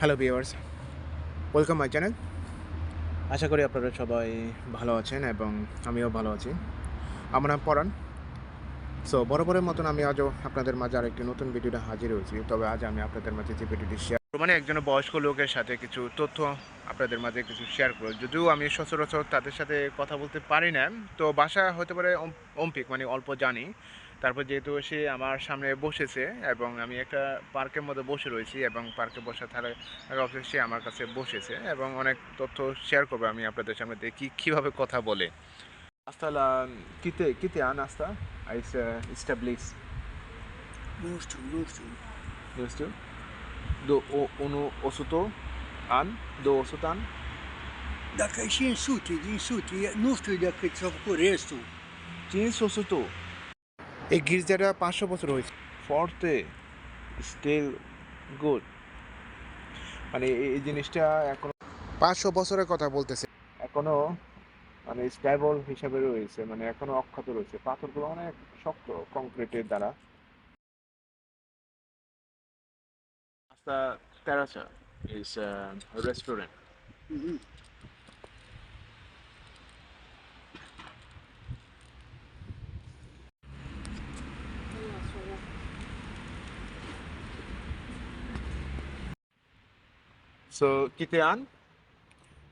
Hello viewers welcome my channel আশা করি আপনারা সবাই ভালো আছেন এবং আমিও ভালো আছি। আমার নাম পরাণ। সো বরাবরের মতন আমি আজও আপনাদের মাঝে আরেকটি নতুন ভিডিওটা হাজির হয়েছি। তবে আজ আমি আপনাদের মাঝে যে ভিডিওটি শেয়ার মানে একজন বয়স্ক লোকের সাথে কিছু তথ্য আপনাদের মাঝে কিছু শেয়ার করব। যদিও আমি সচরাচর তাদের সাথে কথা বলতে পারি না, তো বাসা হতে পারে অম্পিক মানে অল্প জানি। তারপর যেহেতু সে আমার সামনে বসেছে এবং আমি একটা পার্কের মধ্যে বসে রয়েছি এবং পার্কে বসা থাকার অবশ্যই সে আমার কাছে বসেছে এবং অনেক তথ্য শেয়ার করবে আমি আপনাদের সামনে দিয়ে কী কীভাবে কথা বলে। আস্তা কিতে কিতে আন আস্তা আই স্টাবলিস দো ও অনু আন দো অসুত আন দেখাই সে সুতি দিন সুতি নষ্ট দেখাই সব করে এসতো চেয়ে সসুতো এই গির্জাটা পাঁচশো বছর হয়েছে। ফর্তে স্টিল গুড মানে এই- জিনিসটা এখনও পাঁচশো বছরের কথা বলতেছে। এখনও মানে স্ট্যাবল হিসাবে রয়েছে মানে এখনও অক্ষত রয়েছে। পাথরগুলো অনেক শক্ত কংক্রিটের দ্বারা। Hasta Terraza is a So, câte ani?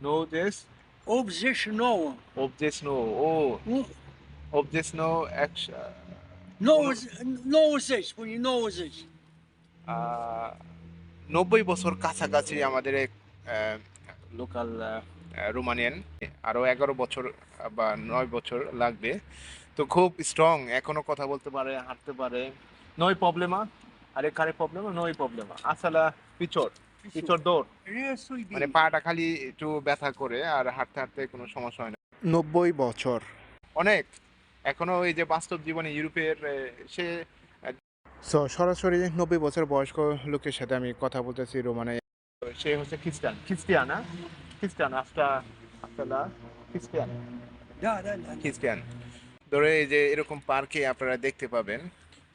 90? 89. 89. Oh, Nu, 89 action. 90, 90, spune 90. আহ, নব্বই বছর কাছাকাছি আমাদের এক লোকাল রোমানিয়ান আরও এগারো বছর বা নয় বছর লাগবে তো খুব স্ট্রং এখনও কথা বলতে পারে হাঁটতে পারে নয় প্রবলেমা আরে কারে প্রবলেমা নয় প্রবলেমা আসলে পিছর পিছর দৌড়। মানে পাটা খালি একটু ব্যথা করে আর হাঁটতে হাঁটতে কোনো সমস্যা হয় না। নব্বই বছর। অনেক। এখনও এই যে বাস্তব জীবনে ইউরোপের সে সো সরাসরি নব্বই বছর বয়স্ক লোকের সাথে আমি কথা বলতেছি রোমানে। সে হচ্ছে খ্রিস্টান। খ্রিস্টিয়ানা খ্রিস্টান আফটা আফটালা খ্রিস্টিয়ান. খ্রিস্টান ধরে এই যে এরকম পার্কে আপনারা দেখতে পাবেন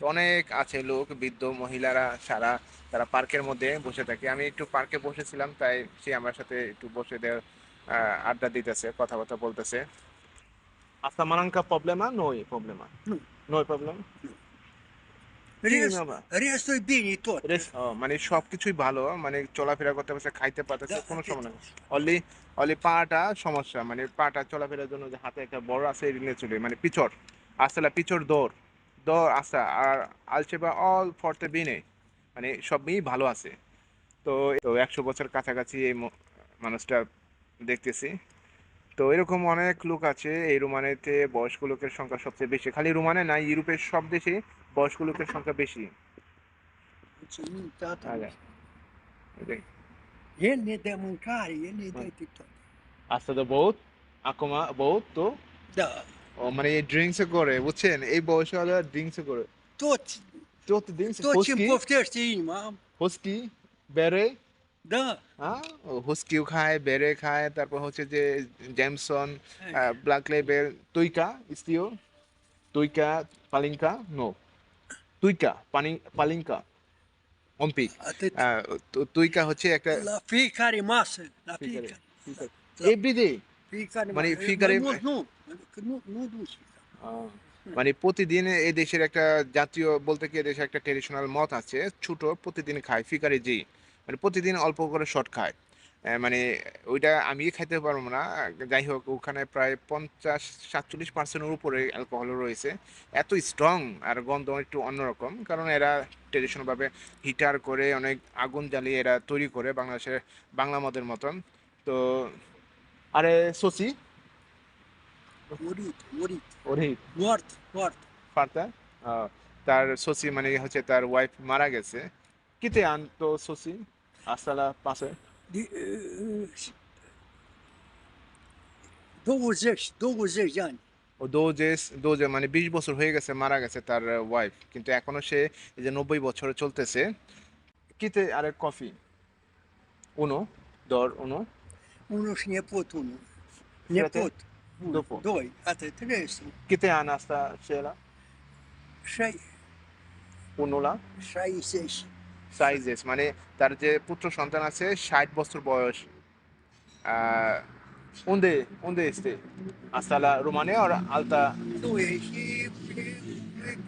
তো অনেক আছে লোক বৃদ্ধ মহিলারা সারা তারা পার্কের মধ্যে বসে থাকে। আমি একটু পার্কে বসেছিলাম তাই সে আমার সাথে একটু বসে দেওয়ার আড্ডা দিতেছে কথাবার্তা বলতেছে। আস্তা মানাঙ্কা প্রবলেমা? নই প্রবলেমা? নই প্রবলেম. মানে সবকিছুই ভালো মানে চলাফেরা করতে পারছে খাইতে পারতেছে কোনো সমস্যা নেই। অনলি অনলি পাটা সমস্যা মানে পাটা চলাফেরার জন্য যে হাতে একটা বড় আছে রিলে চলে মানে পিছর আসলে পিছর দৌড়। দৌড় আসা আর আলচেবা অল ফরতে বিনে মানে সবই ভালো আছে। তো তো একশো বছর কাছাকাছি এই মানুষটা দেখতেছি। তো এরকম অনেক লোক আছে এই রোমানেতে বয়স্ক লোকের সংখ্যা সবচেয়ে বেশি। খালি রোমানে না ইউরোপের সব দেশে বয়স্ক লোকের সংখ্যা বেশি। De. আস্তে তো বহুত আকমা বহুত তো Da, ও মানে এই ড্রিঙ্কস করে বুঝছেন? এই বয়সে হলে ড্রিঙ্কস করে। Tot, তো ড্রিঙ্কস tot ce হুস্কি îmi poftește inima, am. হুস্কি বেরে Da, হ্যাঁ হুস্কিও খায় বেরে খায় তারপর হচ্ছে যে জেমসন ব্ল্যাক লেবেল তুইকা ইস্তিও তুইকা পালিঙ্কা নো তুইকা পানি পালিঙ্কা অম্পিক atât. তুইকা হচ্ছে একটা La fiecare masă, la Fiecare. fiecare. Everyday Fiecare Mani, masă. fiecare- mult nu, মানে প্রতিদিন এই দেশের একটা জাতীয় বলতে কি দেশের একটা ট্রেডিশনাল মত আছে, ছোট প্রতিদিন খায়, ফিকারে জি মানে প্রতিদিন অল্প করে শট খায়। মানে ওইটা আমি খাইতে পারব না, যাই হোক, ওখানে প্রায় পঞ্চাশ, সাতচল্লিশ পার্সেন্টের উপরে অ্যালকোহল রয়েছে। এত স্ট্রং আর গন্ধ একটু অন্যরকম, কারণ এরা ট্রেডিশনাল ভাবে হিটার করে অনেক আগুন জ্বালিয়ে এরা তৈরি করে বাংলাদেশের বাংলা মদের মতন। তো, আরে সসি ফার্তা? তার সসি মানে হচ্ছে তার ওয়াইফ মারা গেছে। কিতে আনতো সসি আসালা পাশে। De, 20, 20 de ani. ও দোজেস দোজে মানে বিশ বছর হয়ে গেছে মারা গেছে তার ওয়াইফ কিন্তু এখনও সে এই যে নব্বই বছরে চলতেছে। কিতে আরে কফি? উনো দর উনো। Unul și nepot unul. Frate? Nepot. Unu, După. Doi, atât, restul. কিতে আন আস্তা সেলা Șai, উনোলা 60. সাইজেস মানে তার যে পুত্র সন্তান আছে ষাট বছর বয়স আহ, unde unde este asta la România ori alta Nu, e și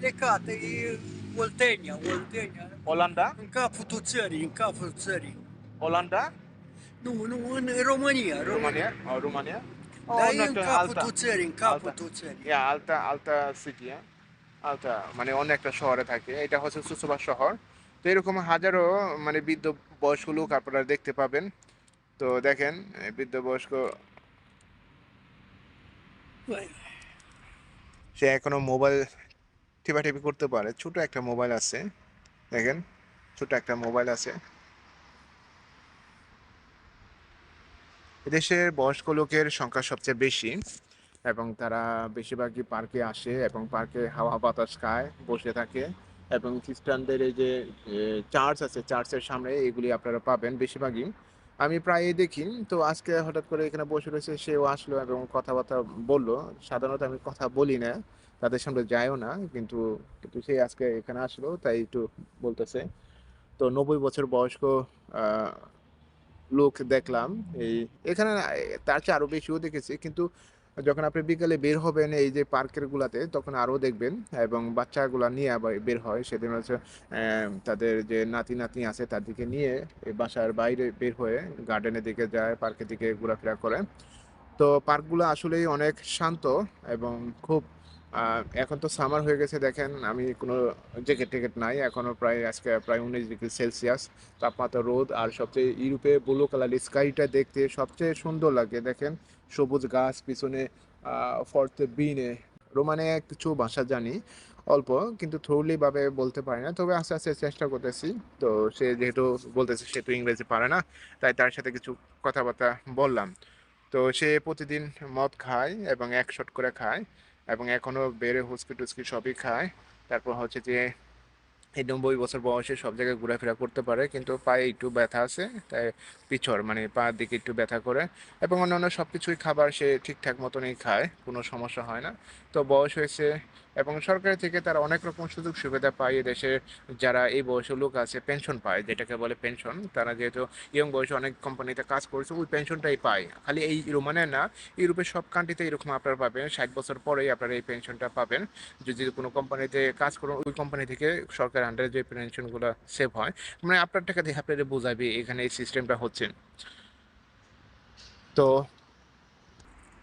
e, e e Oltenia, Oltenia. Olanda În capul țării, în capul țării. Olanda Nu, nu, în România, România. România Dar e în একটা capătul alta. țării, în țării. ইয়া আলতা আলতা city আলতা মানে অন্য একটা শহরে থাকে। এটা হচ্ছে সুসুবা শহর। তো এরকম হাজারো মানে বৃদ্ধ বয়স্ক লোক আপনারা দেখতে পাবেন। তো দেখেন বৃদ্ধ বয়স্ক সে এখনও মোবাইল টিপাটিপি করতে পারে। ছোট একটা মোবাইল আছে। দেখেন ছোট একটা মোবাইল আছে। এদেশের বয়স্ক লোকের সংখ্যা সবচেয়ে বেশি এবং তারা বেশিরভাগই পার্কে আসে এবং পার্কে হাওয়া বাতাস খায়, বসে থাকে এবং খ্রিস্টানদের এই যে চার্চ আছে চার্চের সামনে এগুলি আপনারা পাবেন বেশিরভাগই। আমি প্রায়ই দেখি, তো আজকে হঠাৎ করে এখানে বসে রয়েছে, সেও আসলো এবং কথাবার্তা বলল। সাধারণত আমি কথা বলি না, তাদের সামনে যাইও না, কিন্তু কিন্তু সে আজকে এখানে আসলো, তাই একটু বলতেছে। তো নব্বই বছর বয়স্ক লোক দেখলাম, এই এখানে তার চেয়ে আরও বেশিও দেখেছি। কিন্তু যখন আপনি বিকালে বের হবেন এই যে পার্কের গুলাতে, তখন আরও দেখবেন এবং বাচ্চাগুলা নিয়ে আবার বের হয়। সেদিন হচ্ছে তাদের যে নাতি, নাতনি আছে তাদেরকে নিয়ে বাসার বাইরে বের হয়ে গার্ডেনের দিকে যায়, পার্কের দিকে ঘোরাফেরা করে। তো পার্কগুলো আসলেই অনেক শান্ত এবং খুব এখন তো সামার হয়ে গেছে, দেখেন, আমি কোনো জ্যাকেট ট্যাকেট নাই এখনও প্রায়, আজকে প্রায় উনিশ ডিগ্রি সেলসিয়াস, তাপমাত্রা, রোদ, আর সবচেয়ে ইউরোপে ব্লু কালার স্কাইটা দেখতে সবচেয়ে সুন্দর লাগে, দেখেন, সবুজ গাছ, পিছনে ফর্তে বিনে রোমানে কিছু ভাষা জানি, অল্প, কিন্তু থ্রুলি ভাবে বলতে পারি না, তবে আস্তে আস্তে চেষ্টা করতেছি, তো সে যেহেতু বলতেছে সে তো ইংরেজি পারে না, তাই তার সাথে কিছু কথাবার্তা বললাম, তো সে প্রতিদিন মদ খায় এবং এক শট করে খায় এবং এখনও বেড়ে হুচকি টুচকি সবই খায়। তারপর হচ্ছে যে, এই নব্বই বছর বয়সে সব জায়গায় ঘোরাফেরা করতে পারে, কিন্তু পায়ে একটু ব্যথা আছে, তাই পিছর মানে পা দিকে একটু ব্যথা করে এবং অন্যান্য সব কিছুই খাবার সে ঠিকঠাক মতনই খায়, কোনো সমস্যা হয় না। তো বয়স হয়েছে এবং সরকার থেকে তারা অনেক রকম সুযোগ সুবিধা পায় দেশে যারা এই বয়সে লোক আছে পেনশন পায়, যেটাকে বলে পেনশন তারা যেহেতু ইয়ং বয়সে অনেক কোম্পানিতে কাজ করেছে, ওই পেনশনটাই পায়। খালি এই রোমানে না ইউরোপের সব কান্ট্রিতে এরকম আপনারা পাবেন। ষাট বছর পরেই আপনারা এই পেনশনটা পাবেন। যদি কোনো কোম্পানিতে কাজ করুন, ওই কোম্পানি থেকে সরকার আন্ডারে যে পেনশনগুলো সেভ হয় মানে আপনার টাকা দিয়ে আপনাদের বোঝাবে এখানে এই সিস্টেমটা হচ্ছে। তো